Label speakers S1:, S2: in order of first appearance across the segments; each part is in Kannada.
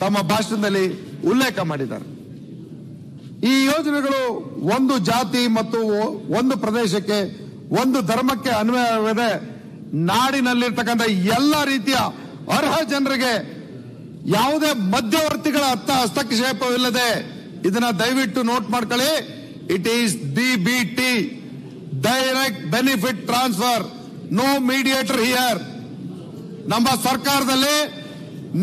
S1: ತಮ್ಮ ಭಾಷಣದಲ್ಲಿ ಉಲ್ಲೇಖ ಮಾಡಿದ್ದಾರೆ. ಈ ಯೋಜನೆಗಳು ಒಂದು ಜಾತಿ ಮತ್ತು ಒಂದು ಪ್ರದೇಶಕ್ಕೆ, ಒಂದು ಧರ್ಮಕ್ಕೆ ಅನ್ವಯವಿದೆ. ನಾಡಿನಲ್ಲಿರ್ತಕ್ಕಂಥ ಎಲ್ಲ ರೀತಿಯ ಅರ್ಹ ಜನರಿಗೆ ಯಾವುದೇ ಮಧ್ಯವರ್ತಿಗಳ ಹತ್ತ ಹಸ್ತಕ್ಷೇಪವಿಲ್ಲದೆ ಇದನ್ನ ದಯವಿಟ್ಟು ನೋಟ್ ಮಾಡ್ಕೊಳ್ಳಿ. It is the B T direct benefit transfer no mediator here ನಮ್ಮ ಸರ್ಕಾರದಲ್ಲಿ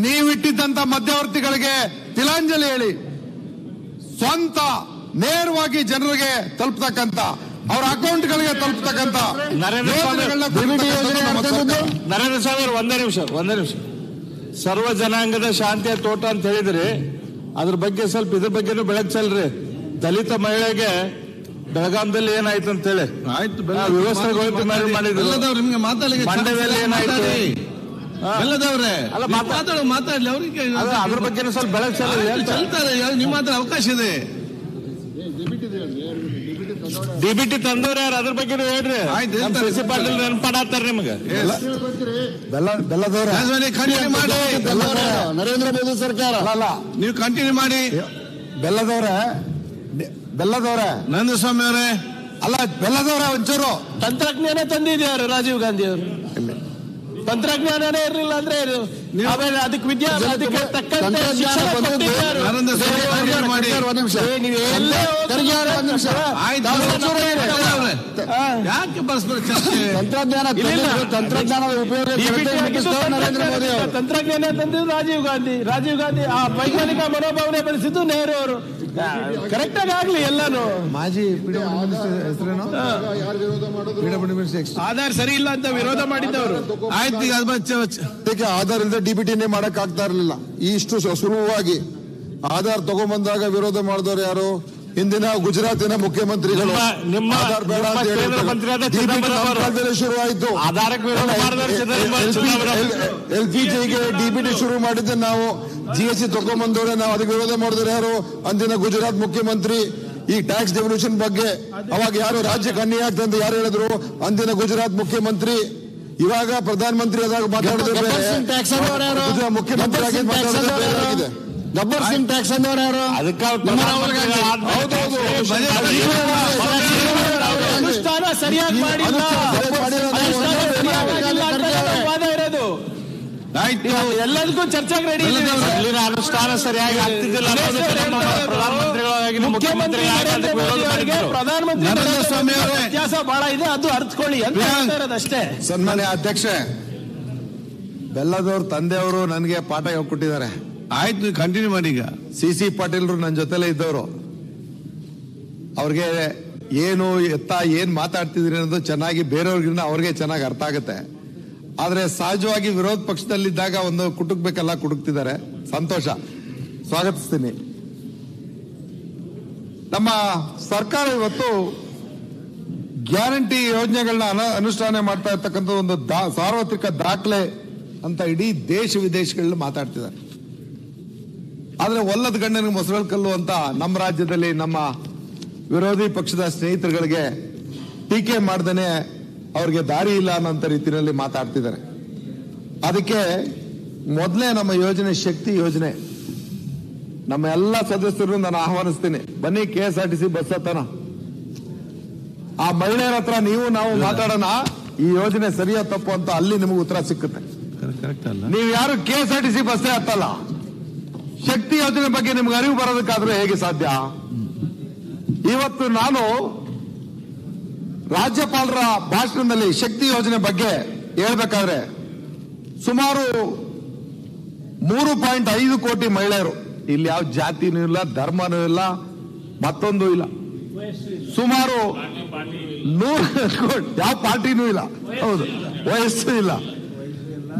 S1: ನೀವಿಟ್ಟಿದ್ದಂತ ಮಧ್ಯವರ್ತಿಗಳಿಗೆ ತಿಲಾಂಜಲಿ ಹೇಳಿ. ಸ್ವಂತ ನೇರವಾಗಿ ಜನರಿಗೆ ತಲುಪತಕ್ಕಂತ ಅವರ ಅಕೌಂಟ್ಗಳಿಗೆ ತಲುಪತಕ್ಕಂತ
S2: ನರೇಂದ್ರ ಸ್ವಾಮಿ ಒಂದೇ ನಿಮಿಷ ಒಂದೇ ನಿಮಿಷ. ಸರ್ವ ಜನಾಂಗದ ಶಾಂತಿಯ ತೋಟ ಅಂತ ಹೇಳಿದ್ರಿ. ಅದ್ರ ಬಗ್ಗೆ ಸ್ವಲ್ಪ ಇದ್ರ ಬಗ್ಗೆನೂ ಬೆಳಕ್ ಚೆಲ್ರಿ ದಲಿತ ಮಹಿಳೆಗೆ ಬೆಳಗಾಂದಲ್ಲಿ ಏನಾಯ್ತು ಅಂತ ಹೇಳಿ.
S3: ಆಯ್ತು
S2: ವ್ಯವಸ್ಥೆ ವ್ಯವಸ್ಥೆಗಳು ಮಾಡಿದ್ರು. ಮಂಡ್ಯದಲ್ಲಿ ಏನಾಯ್ತು? ಹಾ.
S3: ಬೆಲ್ಲದವ್ರೆ ಮಾತಾಡು ಮಾತಾಡ್ಲಿ ಅವ್ರಿಗೆ
S2: ಅದ್ರ ಬಗ್ಗೆ ಸ್ವಲ್ಪ ಬೆಳಕು
S3: ಚೆಲ್ತಾರೆ ನಿಮ್ಮ ಹತ್ರ ಅವಕಾಶ ಇದೆ.
S2: ಡಿಬಿಟಿ ತಂದವ್ರು ಯಾರು? ಅದ್ರ ಬಗ್ಗೆ ಹೇಳ್ರಿ. ಸಿ ಪಾಟೀಲ್ ನೆನಪಾಡತ್ತಾರ ನಿಮ್ಗೆ.
S1: ಬೆಲ್ಲ ಬೆಲ್ಲದವ್ರೆ.
S3: ಕಂಟಿನ್ಯೂ ಮಾಡಿ
S1: ನರೇಂದ್ರ ಮೋದಿ ಸರ್ಕಾರ. ಅಲ್ಲ ಅಲ್ಲ.
S3: ನೀವು ಕಂಟಿನ್ಯೂ ಮಾಡಿ.
S1: ಬೆಲ್ಲದವ್ರೆ. ಬೆಲ್ಲದವ್ರೆ.
S3: ನಂದಸ್ವಾಮಿ ಅವರೇ
S1: ಅಲ್ಲ ಬೆಲ್ಲದವ್ರ ಒಂಚೂರು.
S4: ತಂತ್ರಜ್ಞಾನ ತಂದಿದ್ಯಾರು ರಾಜೀವ್ ಗಾಂಧಿ ಅವರು? ತಂತ್ರಜ್ಞಾನನೇ ಇರಲಿಲ್ಲ ಅಂದ್ರೆ? ಆಮೇಲೆ ಅದಕ್ಕೆ ವಿದ್ಯಾ ಅದಕ್ಕೆ ತಕ್ಕಂತೆ.
S3: ಯಾಕೆ ಪರಸ್ಪರ ಚರ್ಚೆ
S1: ತಂತ್ರಜ್ಞಾನ ತಂತ್ರಜ್ಞಾನದ ಉಪಯೋಗ
S4: ತಂತ್ರಜ್ಞಾನ ತಂದಿದ್ದು ರಾಜೀವ್ ಗಾಂಧಿ. ರಾಜೀವ್ ಗಾಂಧಿ ಆ ವೈಜ್ಞಾನಿಕ ಮನೋಭಾವನೆ ಬೆಳೆಸಿದ್ದು ನೆಹರು ಅವರು. ಕರೆಕ್ಟ್ ಆಗಿ ಆಗ್ಲಿ ಎಲ್ಲಾನು.
S1: ಮಾಜಿ ಹೆಸರೇನು?
S4: ಆಧಾರ್ ಸರಿ ಇಲ್ಲ ಅಂತ ವಿರೋಧ ಮಾಡಿದ್ದವರು.
S3: ಆಯ್ತು ಈಗ.
S5: ಅದಕ್ಕೆ ಆಧಾರ್ ಇಲ್ಲದೆ ಡಿಬಿಟಿನೇ ಮಾಡಕ್ ಆಗ್ತಾ ಇರಲಿಲ್ಲ. ಇಷ್ಟು ಸುಲಭವಾಗಿ ಆಧಾರ್ ತಗೊಂಬಂದಾಗ ವಿರೋಧ ಮಾಡಿದವರು ಯಾರು? ಹಿಂದಿನ ಗುಜರಾತಿನ ಮುಖ್ಯಮಂತ್ರಿಗಳು.
S2: ನಿಮ್ಮ-
S5: ಶುರುವಾಯಿತು. ಎಲ್ ಪಿ ಜಿಗೆ ಡಿಬಿಟಿ ಶುರು ಮಾಡಿದ್ದೆ ನಾವು. ಜಿ ಎಸ್ ಟಿ ತಗೊಂಬಂದವ್ರೆ ನಾವು ಅದಕ್ಕೆ ವಿರೋಧ ಮಾಡಿದ್ರೆ ಯಾರು ಅಂದಿನ ಗುಜರಾತ್ ಮುಖ್ಯಮಂತ್ರಿ ಈ ಟ್ಯಾಕ್ಸ್ ಡೆವಲ್ಯೂಷನ್ ಬಗ್ಗೆ ಅವಾಗ ಯಾರು ರಾಜ್ಯ ಆಗ್ತದೆ ಅಂತ ಯಾರು ಹೇಳಿದ್ರು ಅಂದಿನ ಗುಜರಾತ್ ಮುಖ್ಯಮಂತ್ರಿ ಇವಾಗ ಪ್ರಧಾನಮಂತ್ರಿ ಆದಾಗ ಮಾತಾಡಿದ್ರೆ ಬೇರೆ.
S1: ಗಬ್ಬರ್ ಸಿಂಗ್ ಟ್ಯಾಕ್ಸ್ ಅನ್ನೋರು ಯಾರು?
S5: ಗುಜರಾತ್ ಮುಖ್ಯಮಂತ್ರಿ ಆಗಿ
S1: ಗಬ್ಬರ್ ಸಿಂಗ್ ಟ್ಯಾಕ್ಸ್
S5: ಮಾತಾಡಿದ್ರೆ
S1: ಗಬ್ಬರ್ ಸಿಂಗ್ ಟ್ಯಾಕ್ಸ್ ಅಂದವ್ರು ಯಾರು
S2: ಅದಕ್ಕೆ ಸರಿಯಾಗಿ
S3: ನಮ್ಮ
S2: ಪ್ರಧಾನಮಂತ್ರಿ
S3: ರಾಹುಲ್ ಗಾಂಧಿ.
S2: ಆದ್ಮೇಲೆ
S5: ಹೌದೌದು.
S4: ಅನುಷ್ಠಾನ ಸರಿಯಾಗಿ ಮಾಡಿಲ್ಲ ಅನುಷ್ಠಾನ ಸರಿಯಾಗಿ ಮಾಡಿಲ್ಲ ಅಂತ ನಮ್ಮ ವಾದ ಇರೋದು
S3: ಆಯ್ತು
S4: ಎಲ್ಲದಕ್ಕೂ ಚರ್ಚೆಗೆ ರೆಡಿ
S2: ಅನುಷ್ಠಾನ ಸರಿಯಾಗಿ ಆಗ್ತಿದ್ದಿಲ್ಲ. ಅನ್ನೋದಕ್ಕೆ ನಮ್ಮ ಪ್ರಧಾನಮಂತ್ರಿಗಳಾಗಿ ಮುಖ್ಯಮಂತ್ರಿ
S4: ಪ್ರಧಾನಮಂತ್ರಿ
S3: ನರೇಂದ್ರ ಸ್ವಾಮಿ ಅವರೇ.
S4: ವ್ಯತ್ಯಾಸ ಬಹಳ ಇದೆ. ಅದು ಅರ್ಥಕೊಳ್ಳಿ. ಅಷ್ಟೇ?
S1: ಸನ್ಮಾನ್ಯ ಅಧ್ಯಕ್ಷೆ. ಬೆಲ್ಲದವ್ರ ತಂದೆಯವರು ನನಗೆ ಪಾಠ ಹೇಳ್ಕೊಟ್ಟಿದ್ದಾರೆ.
S3: ಆಯ್ತು ನೀವು ಕಂಟಿನ್ಯೂ ಮಾಡಿ ಈಗ.
S1: ಸಿ ಸಿ ಪಾಟೀಲ್ರು ನನ್ನ ಜೊತೆಲೇ ಇದ್ದವರು. ಅವ್ರಿಗೆ ಏನು ಎತ್ತ ಏನ್ ಮಾತಾಡ್ತಿದ್ರಿ ಅನ್ನೋದು ಚೆನ್ನಾಗಿ ಬೇರೆಯವ್ರಿಗಿನ್ನ ಅವ್ರಿಗೆ ಚೆನ್ನಾಗಿ ಅರ್ಥ ಆಗುತ್ತೆ. ಆದ್ರೆ ಸಹಜವಾಗಿ ವಿರೋಧ ಪಕ್ಷದಲ್ಲಿದ್ದಾಗ ಒಂದು ಕುಟುಕ್ಬೇಕಲ್ಲ ಕುಟುಕ್ತಿದ್ದಾರೆ. ಸಂತೋಷ. ಸ್ವಾಗತಿಸ್ತೀನಿ. ನಮ್ಮ ಸರ್ಕಾರ ಇವತ್ತು ಗ್ಯಾರಂಟಿ ಯೋಜನೆಗಳನ್ನ ಅನ- ಅನುಷ್ಠಾನ ಮಾಡ್ತಾ ಇರ್ತಕ್ಕಂಥ ಒಂದು ಸಾರ್ವತ್ರಿಕ ದಾಖಲೆ ಅಂತ ಇಡೀ ದೇಶ ವಿದೇಶಗಳಲ್ಲಿ ಮಾತಾಡ್ತಿದ್ದಾರೆ. ಆದ್ರೆ ಒಲ್ಲದ ಗಂಡನಿಗೆ ಮೊಸರಲ್ ಕಲ್ಲು ಅಂತ ನಮ್ಮ ರಾಜ್ಯದಲ್ಲಿ ನಮ್ಮ ವಿರೋಧಿ ಪಕ್ಷದ ಸ್ನೇಹಿತರುಗಳಿಗೆ ಟೀಕೆ ಮಾಡ್ದೇನೆ ಅವ್ರಿಗೆ ದಾರಿ ಇಲ್ಲ ಅನ್ನೋಂಥ ರೀತಿಯಲ್ಲಿ ಮಾತಾಡ್ತಿದ್ದಾರೆ. ಅದಕ್ಕೆ ಮೊದಲೇ ನಮ್ಮ ಯೋಜನೆ ಶಕ್ತಿ ಯೋಜನೆ. ನಮ್ಮ ಎಲ್ಲ ಸದಸ್ಯರು ನಾನು ಆಹ್ವಾನಿಸ್ತೀನಿ. ಬನ್ನಿ K S R T C bus ಹತ್ತನ ಆ ಮಹಿಳೆಯರ ಹತ್ರ ನೀವು ನಾವು ಮಾತಾಡೋಣ. ಈ ಯೋಜನೆ ಸರಿಯೋ ತಪ್ಪು ಅಂತ ಅಲ್ಲಿ ನಿಮಗೆ ಉತ್ತರ ಸಿಕ್ಕುತ್ತೆ.
S3: ಕರೆಕ್ಟ್ ಅಲ್ಲ.
S1: ನೀವು ಯಾರು K S R T C ಬಸ್ಸೇ ಹತ್ತಲ್ಲ? ಶಕ್ತಿ ಯೋಜನೆ ಬಗ್ಗೆ ನಿಮ್ಗೆ ಅರಿವು ಬರೋದಕ್ಕಾದ್ರೆ ಹೇಗೆ ಸಾಧ್ಯ? ಇವತ್ತು ನಾನು ರಾಜ್ಯಪಾಲರ ಭಾಷಣದಲ್ಲಿ ಶಕ್ತಿ ಯೋಜನೆ ಬಗ್ಗೆ ಹೇಳ್ಬೇಕಾದ್ರೆ ಸುಮಾರು ಮೂರು ಪಾಯಿಂಟ್ ಐದು ಕೋಟಿ ಮಹಿಳೆಯರು. ಇಲ್ಲಿ ಯಾವ ಜಾತಿನೂ ಇಲ್ಲ, ಧರ್ಮನೂ ಇಲ್ಲ, ಮತ್ತೊಂದು ಇಲ್ಲ. ಸುಮಾರು ನೂರ ಯಾವ ಪಾರ್ಟಿನೂ ಇಲ್ಲ. ಹೌದು, ವಯಸ್ಸು ಇಲ್ಲ.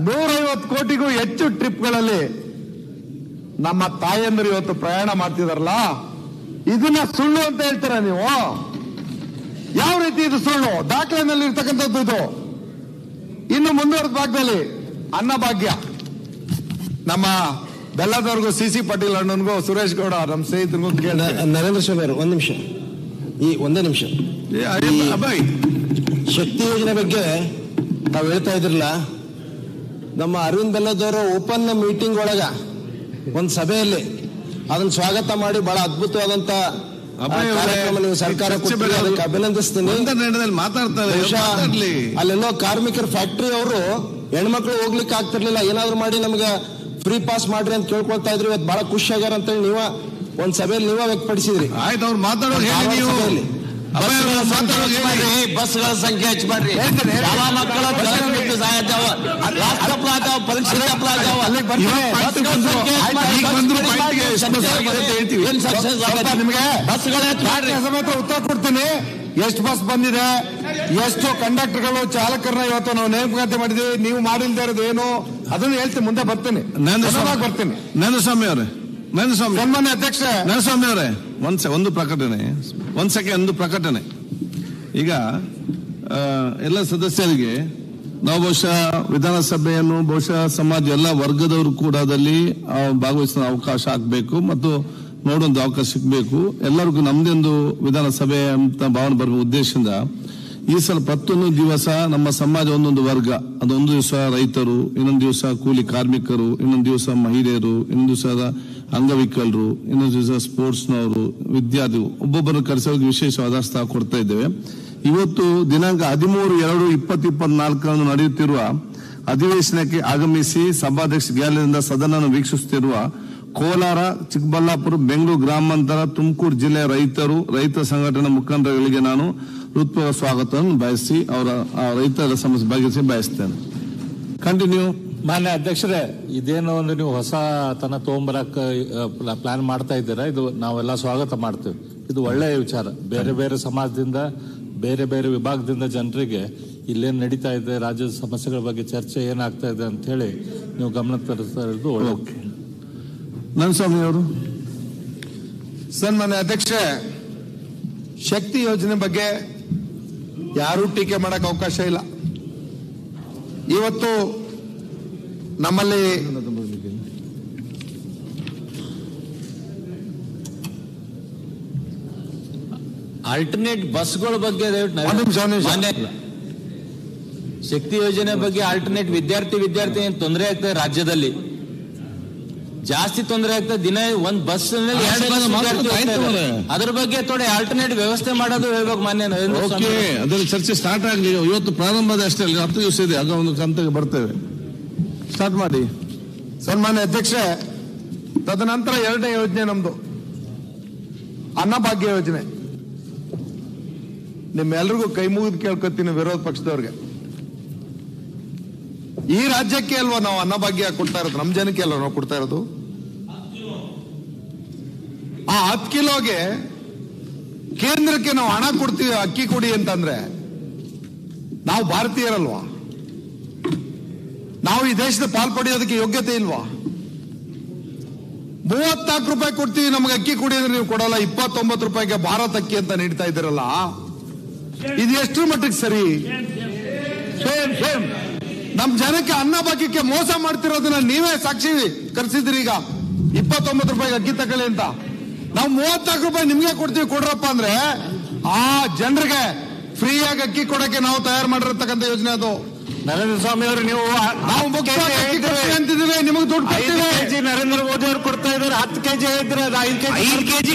S1: ನೂರೈವತ್ತು ಕೋಟಿಗೂ ಹೆಚ್ಚು ಟ್ರಿಪ್ಗಳಲ್ಲಿ ನಮ್ಮ ತಾಯಂದಿರು ಇವತ್ತು ಪ್ರಯಾಣ ಮಾಡ್ತಿದಾರಲ್ಲ? ಇದನ್ನ ಸುಳ್ಳು ಅಂತ ಹೇಳ್ತೀರಾ ನೀವು? ಯಾವ ರೀತಿ ಇದು ಸುಳ್ಳು? ದಾಖಲೆನಲ್ಲಿ ಇರ್ತಕ್ಕಂಥದ್ದು ಇದು. ಇನ್ನು ಮುಂದುವರೆದ ಭಾಗದಲ್ಲಿ ಅನ್ನಭಾಗ್ಯ ನಮ್ಮ ಬೆಲ್ಲದವ್ರಿಗೂ ಸಿ ಸಿ ಪಾಟೀಲ್ ಅಣ್ಣನಿಗೂ ಸುರೇಶ್ ಗೌಡ ನಮ್ಮ ಸ್ನೇಹಿತರಿಗೂ ಕೇಳ
S6: ನರೇಂದ್ರ ಸ್ವಾಮಿ ಅವರು ಒಂದ್ ನಿಮಿಷ. ಈ ಒಂದೇ ನಿಮಿಷ. ಶಕ್ತಿ ಯೋಜನೆ ಬಗ್ಗೆ ತಾವು ಹೇಳ್ತಾ ಇದ್ರಲ್ಲ ನಮ್ಮ ಅರವಿಂದ್ ಬೆಲ್ಲದವರು ಓಪನ್ ಮೀಟಿಂಗ್ ಒಳಗ ಒಂದು ಸಭೆಯಲ್ಲಿ ಅದನ್ನ ಸ್ವಾಗತ ಮಾಡಿ ಬಹಳ ಅದ್ಭುತವಾದಂತ ಸರ್ಕಾರ. ಅಭಿನಂದಿಸ್ತೀನಿ.
S3: ಮಾತಾಡ್ತಾರೆ
S6: ಅಲ್ಲೆಲ್ಲೋ ಕಾರ್ಮಿಕರ ಫ್ಯಾಕ್ಟರಿ ಅವರು ಹೆಣ್ಮಕ್ಳು ಹೋಗ್ಲಿಕ್ಕೆ ಆಗ್ತಿರ್ಲಿಲ್ಲ ಏನಾದ್ರು ಮಾಡಿ ನಮ್ಗೆ ಫ್ರೀ ಪಾಸ್ ಮಾಡ್ರಿ ಅಂತ ಕೇಳ್ಕೊಳ್ತಾ ಇದ್ರು ಇವತ್ತು ಬಹಳ ಖುಷಿ ಆಗ್ಯಾರ ಅಂತೇಳಿ ನೀವ ಒಂದ್ ಸಭೆಯಲ್ಲಿ ನೀವ ವ್ಯಕ್ತಪಡಿಸಿದ್ರಿ.
S3: ಆಯ್ತು ಅವ್ರು ಮಾತಾಡೋದು ಹೇಳಿ
S7: ಬಸ್ಗಳ ಸಂಖ್ಯೆ ಹೆಚ್ಚು ಮಾಡ್ರಿ ಯಾವ ಮಕ್ಕಳ ರಾಷ್ಟ್ರ
S3: ಬಸ್ ಆಗಿದೆ ಅಂತ ಹೇಳ್ತೀವಿ.
S1: ಸ್ವಲ್ಪ ನಿಮಗೆ
S7: ಬಸ್ಗಳ ಮಾಡ್ರಿ
S1: ಸಮೇತ ಉತ್ತರ ಕೊಡ್ತೀನಿ. ಎಷ್ಟು ಬಸ್ ಬಂದಿದೆ? ಎಷ್ಟು ಕಂಡಕ್ಟರ್ಗಳು ಚಾಲಕರನ್ನ ಇವತ್ತು ನಾವು ನೇಮಕಾತಿ ಮಾಡಿದ್ವಿ. ನೀವು ಮಾಡಿಲ್ದೇ ಇರೋದು ಏನು? ಅದನ್ನು ಹೇಳ್ತೀನಿ ಮುಂದೆ ಬರ್ತೀನಿ. ಬರ್ತೇನೆ ಬರ್ತೀನಿ.
S3: ನಂದಸ್ವಾಮಿ ಅವರೇ. ನಂದಸ್ವಾಮಿ
S1: ಸನ್ಮಾನ್ಯ ಅಧ್ಯಕ್ಷ
S3: ನರಸ್ವಾಮಿ ಅವರೇ. ಒಂದ್ ಒಂದು ಪ್ರಕಟಣೆ. ಒಂದ್ ಸೆಕೆಂಡ್, ಒಂದು ಪ್ರಕಟಣೆ. ಈಗ ಎಲ್ಲ ಸದಸ್ಯರಿಗೆ ನಾವು ಬಹುಶಃ ವಿಧಾನಸಭೆಯನ್ನು, ಬಹುಶಃ ಸಮಾಜ ಎಲ್ಲ ವರ್ಗದವರು ಕೂಡ ಅದರಲ್ಲಿ ಭಾಗವಹಿಸೋ ಅವಕಾಶ ಆಗಬೇಕು ಮತ್ತು ನೋಡುವಂತ ಅವಕಾಶ ಸಿಗಬೇಕು. ಎಲ್ಲರಿಗೂ ನಮ್ದೊಂದು ವಿಧಾನಸಭೆ ಅಂತ ಭಾವನೆ ಬರುವ ಉದ್ದೇಶದಿಂದ ಈ ಸಲ ಪ್ರತಿಯೊಂದು ದಿವಸ ನಮ್ಮ ಸಮಾಜ ಒಂದೊಂದು ವರ್ಗ. ಅದೊಂದು ದಿವಸ ರೈತರು, ಇನ್ನೊಂದು ದಿವಸ ಕೂಲಿ ಕಾರ್ಮಿಕರು, ಇನ್ನೊಂದು ದಿವಸ ಮಹಿಳೆಯರು, ಇನ್ನೊಂದು ದಿವಸ ಅಂಗವಿಕಲರು, ಇನ್ನೊಂದು ದಿವಸ ಸ್ಪೋರ್ಟ್ಸ್ನವರು, ವಿದ್ಯಾರ್ಥಿಗಳು. ಒಬ್ಬೊಬ್ಬರನ್ನು ಕರೆಸೋಕೆ ವಿಶೇಷವಾದ ಸ್ಥಳ ಕೊಡ್ತಾ ಇದ್ದೇವೆ. ಇವತ್ತು ದಿನಾಂಕ ಹದಿಮೂರು ಎರಡು ಇಪ್ಪತ್ತು ಇಪ್ಪತ್ನಾಲ್ಕರಂದು ನಡೆಯುತ್ತಿರುವ ಅಧಿವೇಶನಕ್ಕೆ ಆಗಮಿಸಿ ಸಭಾಧ್ಯಕ್ಷ ಗ್ಯಾಲರಿಯಿಂದ ಸದನವನ್ನು ವೀಕ್ಷಿಸುತ್ತಿರುವ ಕೋಲಾರ, ಚಿಕ್ಕಬಳ್ಳಾಪುರ, ಬೆಂಗಳೂರು ಗ್ರಾಮಾಂತರ, ತುಮಕೂರು ಜಿಲ್ಲೆಯ ರೈತರು, ರೈತ ಸಂಘಟನಾ ಮುಖಂಡರುಗಳಿಗೆ ನಾನು ಹೃತ್ಪೂರ್ವಕ ಸ್ವಾಗತವನ್ನು ಬಯಸಿ ಅವರ ಆ ರೈತರ ಸಮಸ್ಯೆ ಬಗೆಹರಿಸಿ ಬಯಸ್ತೇನೆ. ಕಂಟಿನ್ಯೂ
S2: ಮಾನ್ಯ ಅಧ್ಯಕ್ಷರೇ ಇದೇನೋ ಒಂದು ನೀವು ಹೊಸ ತನ ತಗೊಂಬರಕ್ ಪ್ಲಾನ್ ಮಾಡ್ತಾ ಇದ್ದೀರಾ? ಇದು ನಾವೆಲ್ಲ ಸ್ವಾಗತ ಮಾಡ್ತೇವೆ. ಇದು ಒಳ್ಳೆಯ ವಿಚಾರ. ಬೇರೆ ಬೇರೆ ಸಮಾಜದಿಂದ ಬೇರೆ ಬೇರೆ ವಿಭಾಗದಿಂದ ಜನರಿಗೆ ಇಲ್ಲೇನು ನಡೀತಾ ಇದೆ ರಾಜ್ಯದ ಸಮಸ್ಯೆಗಳ ಬಗ್ಗೆ ಚರ್ಚೆ ಏನಾಗ್ತಾ ಇದೆ ಅಂತ ಹೇಳಿ ನೀವು ಗಮನ ತರಿಸ್ತಾ ಇರೋದು ಓಕೆ
S3: ನನ್ನ ಸ್ವಾಮಿ ಅವರು.
S1: ಸನ್ಮಾನ್ಯ ಅಧ್ಯಕ್ಷ ಶಕ್ತಿ ಯೋಜನೆ ಬಗ್ಗೆ ಯಾರೂ ಟೀಕೆ ಮಾಡಕ್ ಅವಕಾಶ ಇಲ್ಲ. ಇವತ್ತು ನಮ್ಮಲ್ಲಿ
S7: ಆಲ್ಟರ್ನೇಟ್ ಬಸ್ಗಳ ಬಗ್ಗೆ ಶಕ್ತಿ ಯೋಜನೆ ಬಗ್ಗೆ ಆಲ್ಟರ್ನೇಟ್ ವಿದ್ಯಾರ್ಥಿ ವಿದ್ಯಾರ್ಥಿ ಏನ್ ತೊಂದರೆ ಆಗ್ತದೆ ರಾಜ್ಯದಲ್ಲಿ? ಜಾಸ್ತಿ ತೊಂದರೆ ಆಗ್ತದೆ ದಿನ ಒಂದ್ ಬಸ್ ಅದ್ರ ಬಗ್ಗೆ ಥೋಡೆ ಆಲ್ಟರ್ನೇಟ್ ವ್ಯವಸ್ಥೆ ಮಾಡೋದು ಹೇಳ್ಬೇಕು ಮಾನ್ಯ ನರೇಂದ್ರ ಸ್ವಾಮಿ
S3: ಓಕೆ ಅದರಲ್ಲಿ ಚರ್ಚೆ ಸ್ಟಾರ್ಟ್ ಆಗಲಿ. ಇವತ್ತು ಪ್ರಾರಂಭದ ಅಷ್ಟೇ ಅಲ್ಲಿ ಹತ್ತು ದಿವಸ ಇದೆ. ಆಗ ಒಂದು ಕಂತಿಗೆ ಬರ್ತೇವೆ. ಸ್ಟಾರ್ಟ್ ಮಾಡಿ.
S1: ಸನ್ಮಾನ್ಯ ಅಧ್ಯಕ್ಷ ತದನಂತರ ಎರಡನೇ ಯೋಜನೆ ನಮ್ದು. ಅನ್ನಭಾಗ್ಯ ಯೋಜನೆ. ನಿಮ್ಮೆಲ್ರಿಗೂ ಕೈ ಮುಗಿದು ಕೇಳ್ಕೊತೀನಿ ವಿರೋಧ ಪಕ್ಷದವ್ರಿಗೆ. ಈ ರಾಜ್ಯಕ್ಕೆ ಅಲ್ವಾ ನಾವು ಅನ್ನಭಾಗ್ಯ ಕೊಡ್ತಾ ಇರೋದು? ನಮ್ಮ ಜನಕ್ಕೆ ಅಲ್ವಾ ನಾವು ಕೊಡ್ತಾ ಇರೋದು? ಆ ಹತ್ತು ಕಿಲೋಗೆ ಕೇಂದ್ರಕ್ಕೆ ನಾವು ಹಣ ಕೊಡ್ತೀವಿ ಅಕ್ಕಿ ಕೊಡಿ ಅಂತಂದ್ರೆ ನಾವು ಭಾರತೀಯರಲ್ವಾ? ನಾವು ಈ ದೇಶದ ಪಾಲ್ ಪಡೆಯೋದಕ್ಕೆ ಯೋಗ್ಯತೆ ಇಲ್ವಾ? ಮೂವತ್ನಾಲ್ಕು ರೂಪಾಯಿ ಕೊಡ್ತೀವಿ ನಮ್ಗೆ ಅಕ್ಕಿ ಕೊಡಿ ಅಂದ್ರೆ ನೀವು ಕೊಡಲ್ಲ. ಇಪ್ಪತ್ತೊಂಬತ್ತು ರೂಪಾಯಿಗೆ ಭಾರತ ಅಕ್ಕಿ ಅಂತ ನೀಡ್ತಾ ಇದ್ದೀರಲ್ಲ? ಇದು ಎಷ್ಟು ಮಟ್ಟಿಗೆ ಸರಿ? ಸೇಮ್ ಸೇಮ್ ನಮ್ ಜನಕ್ಕೆ ಅನ್ನ ಬಾಕಿಕ್ಕೆ ಮೋಸ ಮಾಡ್ತಿರೋದನ್ನ ನೀವೇ ಸಾಕ್ಷಿ ಕರ್ಸಿದ್ರಿ ಈಗ. ಇಪ್ಪತ್ತೊಂಬತ್ತು ರೂಪಾಯಿ ಅಕ್ಕಿ ತಗೊಳ್ಳಿ ಅಂತ. ನಾವು ಮೂವತ್ನಾಲ್ಕು ರೂಪಾಯಿ ನಿಮ್ಗೆ ಕೊಡ್ತೀವಿ ಕೊಡ್ರಪ್ಪ ಅಂದ್ರೆ ಆ ಜನರಿಗೆ ಫ್ರೀಯಾಗಿ ಅಕ್ಕಿ ಕೊಡಕ್ಕೆ ನಾವು ತಯಾರು ಮಾಡಿರತಕ್ಕಂಥ ಯೋಜನೆ ಅದು.
S2: ನರೇಂದ್ರ ಸ್ವಾಮಿ ಅವರು ನೀವು
S1: ನಾವು ಅಂತಿದ್ದೀವಿ ನಿಮಗೆ ದುಡ್ಡು
S2: ಐದು
S1: ಕೊಡ್ತೀವಿ.
S2: ನರೇಂದ್ರ ಮೋದಿ ಅವರು ಕೊಡ್ತಾ ಇದ್ದಾರೆ ಹತ್ತು ಕೆಜಿ ಅದು ಐದು ಕೆಜಿ ಐದು ಕೆಜಿ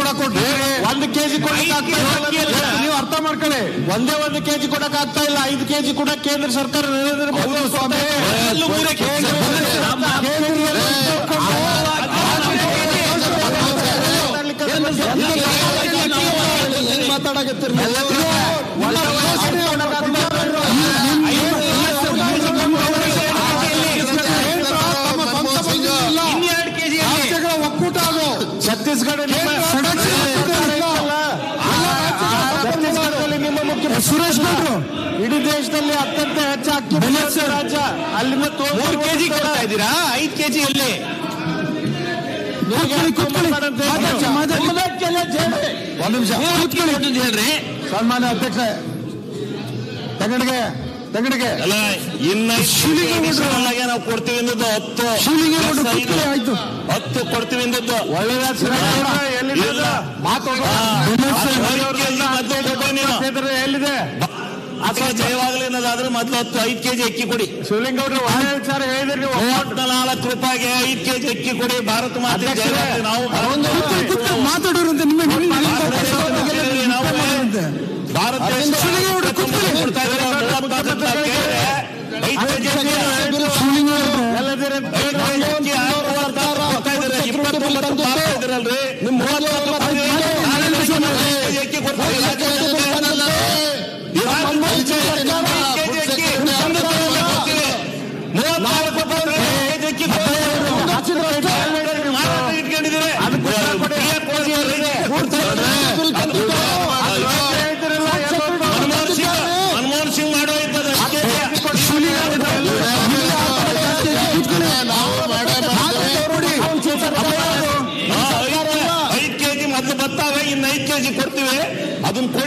S1: ಕೊಡಕ್ ಕೊಟ್ರಿ
S2: ಒಂದು ಕೆಜಿ
S1: ನೀವು ಅರ್ಥ ಮಾಡ್ಕೊಳ್ಳಿ
S2: ಒಂದೇ ಒಂದು ಕೆಜಿ ಕೊಡಕ್ ಆಗ್ತಾ ಇಲ್ಲ ಐದು ಕೆಜಿ ಕೂಡ ಕೇಂದ್ರ ಸರ್ಕಾರ ನರೇಂದ್ರ ಮೋದಿ
S1: ಸ್ವಾಮಿ.
S2: ಛತ್ತೀಸ್ಗಢ ನಿಮ್ಮ ಛತ್ತೀಸ್ಗಢದಲ್ಲಿ ನಿಮ್ಮ ಮುಖ್ಯ
S1: ಸುರೇಶ್ ಗೌಡ್ರು
S2: ದೇಶದಲ್ಲಿ ಅತ್ಯಂತ ಹೆಚ್ಚು ರಾಜ್ಯ. ಅಲ್ಲಿ ಮತ್ತು ಮೂರು ಕೆಜಿ ಕೊಡ್ತಾ ಇದ್ದೀರಾ? ಐದು ಕೆಜಿ ಎಲ್ಲಿ.
S1: ಒಂದ್ ನಿಮಿಷ.
S7: ಹೇಳ್ರಿ.
S1: ಸನ್ಮಾನ್ಯ ಅಧ್ಯಕ್ಷ ತಗಡಿಗೆ ತೆಂಗಡಿಗೆ.
S8: ಅಲ್ಲ ಇನ್ನ ಅಡಿಷನಲ್ಲಾಗೆ ನಾವು ಕೊಡ್ತೀವಿ ಅಂದದ್ದು ಹತ್ತು. ಐದು.
S1: ಆಯ್ತು.
S8: ಹತ್ತು ಕೊಡ್ತೀವಿ ಅಂದದ್ದು ಒಳ್ಳೆಯ
S2: ಎಲ್ಲಿದೆ
S8: ಅಥವಾ ಜಯವಾಗಲಿ ಅನ್ನೋದಾದ್ರೆ ಮೊದಲು ಹತ್ತು ಐದು ಕೆಜಿ ಅಕ್ಕಿ ಕೊಡಿ.
S2: ಶಿವಲಿಂಗೌಡ್ರು ಒಳ್ಳೆ ವಿಚಾರ ಹೇಳಿದ್ರಿ ನೀವು
S8: ಮೂವತ್ತ ನಾಲ್ಕು ರೂಪಾಯಿಗೆ ಐದು ಕೆಜಿ ಅಕ್ಕಿ ಕೊಡಿ. ಭಾರತ ಮಾತೆ ಜಯವಾಗಲಿ. ನಾವು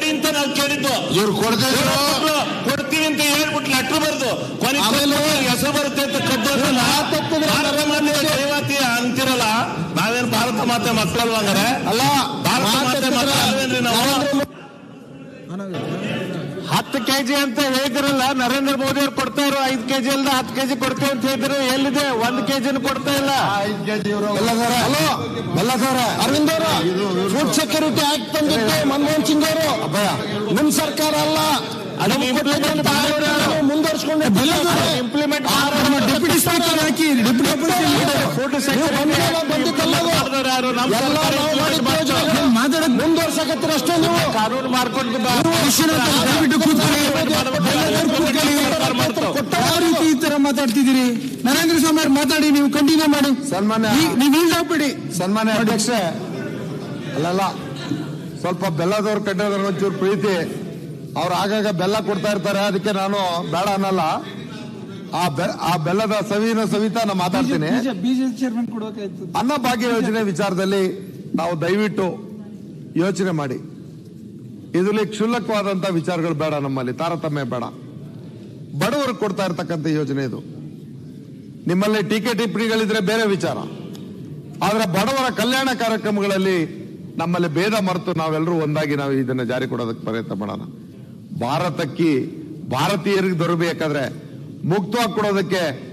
S8: ಕೊಡಿ ಅಂತ ನಾವು ಕೇಳಿದ್ದು.
S5: ಇವ್ರು ಕೊಡ್ತಾ ಇದ್ರು.
S8: ಕೊಡ್ತೀವಿ ಅಂತ ಹೇಳ್ಬಿಟ್ಟು ಲೆಟ್ರ್ ಬರ್ದು. ಕೊನೆಗೆ ಹೆಸರು ಬರುತ್ತೆ ಅಂತ ಕದ್ದು ಭಾರತ ಮಾತೆ ಅಂತಿರಲ್ಲ ನಾವೇನ್ ಭಾರತ ಮಾತೆ ಮಕ್ಕಳಲ್ವ ಅಂದ್ರೆ
S6: ಅಲ್ಲ
S8: ಭಾರತ ಮಾತೆ ಮಕ್ಕಳಲ್ವೇನ್ರಿ ನಾವು?
S2: ಹತ್ತು ಕೆಜಿ ಅಂತ ಹೇಳಿದ್ರಲ್ಲ ನರೇಂದ್ರ ಮೋದಿ ಅವ್ರು ಕೊಡ್ತಾ ಇರೋ ಐದು ಕೆಜಿ ಅಲ್ಲ ಹತ್ತು ಕೆಜಿ ಕೊಡ್ತೀವಿ ಅಂತ ಹೇಳಿದ್ರು ಎಲ್ಲಿದೆ? ಒಂದ್ ಕೆಜಿನ ಕೊಡ್ತಾ ಇಲ್ಲ.
S6: ಹಲೋ? ಅರವಿಂದ್ ಅವರು ಫುಡ್ ಸೆಕ್ಯೂರಿಟಿ ಆಕ್ಟ್ ತಂದಿದ್ದು ಮನಮೋಹನ್ ಸಿಂಗ್ ಅವರು. ನಿಮ್ ಸರ್ಕಾರ ಅಲ್ಲ. ಮುಂದುವರ್ಸ್ಕೊಂಡು
S2: ಇಂಪ್ಲಿಮೆಂಟ್
S6: ಡೆಪ್ಯೂಟಿ ಸ್ಪೀಕರ್ ಹಾಕಿ ಮಾತಾಡಕ್ ಮುಂದುವರ್ಸಕತ್ತೀರ ಅಷ್ಟೇ ನೀವು?
S2: ಕಾನೂನು ಮಾಡ್ಕೊಂಡು
S6: ಯಾವ ರೀತಿ ಈ ತರ ಮಾತಾಡ್ತಿದ್ದೀರಿ? ನರೇಂದ್ರ ಸ್ವಾಮಿ ಅವ್ರು ಮಾತಾಡಿ ನೀವು ಕಂಟಿನ್ಯೂ ಮಾಡಿ.
S1: ಸನ್ಮಾನ್ಯ
S6: ನೀವು ಇಲ್ಲ ಬಿಡಿ
S1: ಸನ್ಮಾನ್ಯ ಅಧ್ಯಕ್ಷ ಅಲ್ಲಲ್ಲ ಸ್ವಲ್ಪ ಬೆಲ್ಲದವ್ರು ಕಟ್ಟೋದ್ರ ಒಂಚೂರು ಪ್ರೀತಿ. ಅವ್ರು ಆಗಾಗ ಬೆಲ್ಲ ಕೊಡ್ತಾ ಇರ್ತಾರೆ ಅದಕ್ಕೆ ನಾನು ಬೇಡ ಅನ್ನಲ್ಲ. ಆ ಬೆ ಆ ಬೆಲ್ಲದ ಸವಿನ ಸವಿತಾ ನಾನು ಮಾತಾಡ್ತೀನಿ. ಅನ್ನಭಾಗ್ಯ ಯೋಜನೆ ವಿಚಾರದಲ್ಲಿ ನಾವು ದಯವಿಟ್ಟು ಯೋಚನೆ ಮಾಡಿ. ಇದರಲ್ಲಿ ಕ್ಷುಲ್ಲಕವಾದಂತ ವಿಚಾರಗಳು ಬೇಡ ನಮ್ಮಲ್ಲಿ ತಾರತಮ್ಯ ಬೇಡ. ಬಡವರು ಕೊಡ್ತಾ ಇರ್ತಕ್ಕಂಥ ಯೋಜನೆ ಇದು. ನಿಮ್ಮಲ್ಲಿ ಟೀಕೆ ಟಿಪ್ಪಣಿಗಳಿದ್ರೆ ಬೇರೆ ವಿಚಾರ. ಆದ್ರೆ ಬಡವರ ಕಲ್ಯಾಣ ಕಾರ್ಯಕ್ರಮಗಳಲ್ಲಿ ನಮ್ಮಲ್ಲಿ ಭೇದ ಮರೆತು ನಾವೆಲ್ಲರೂ ಒಂದಾಗಿ ನಾವು ಇದನ್ನ ಜಾರಿ ಕೊಡೋದಕ್ಕೆ ಪ್ರಯತ್ನ ಮಾಡೋಣ. ಭಾರತಕ್ಕೆ ಭಾರತೀಯರಿಗೆ ದೊರಬೇಕಾದ್ರೆ ಮುಕ್ತವಾಗಿ ಕೊಡೋದಕ್ಕೆ